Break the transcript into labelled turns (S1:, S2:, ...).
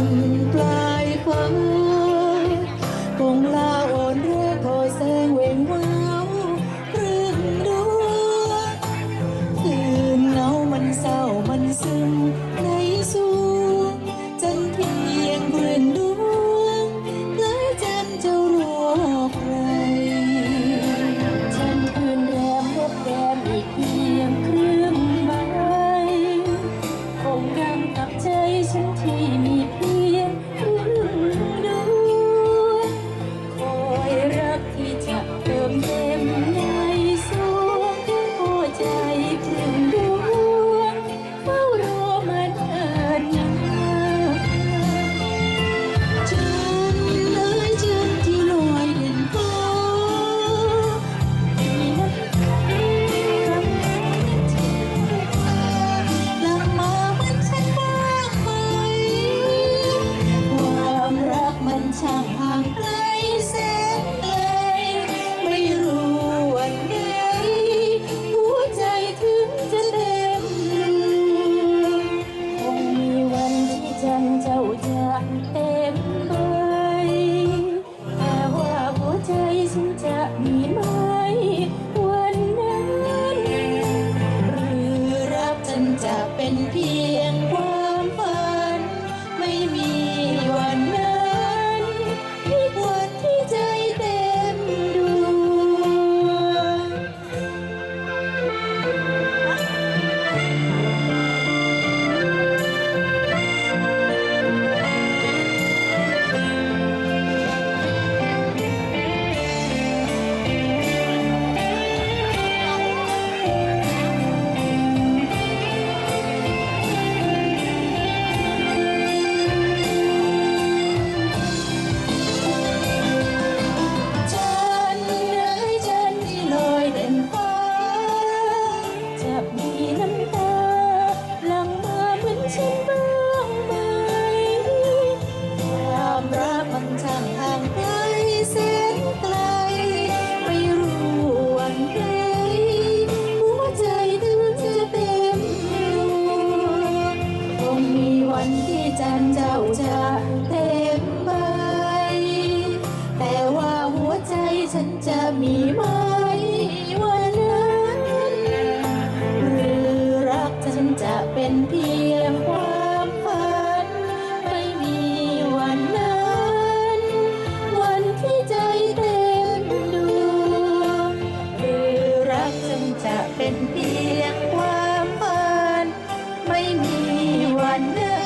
S1: blind. มีไหมวันนั้นหรือรักฉันจะเป็นเพียงความฝัน ไม่มีวันนั้น วันที่ใจเต็มดวงหรือรักฉันจะเป็นเพียงความฝัน ไม่มีวันนั้น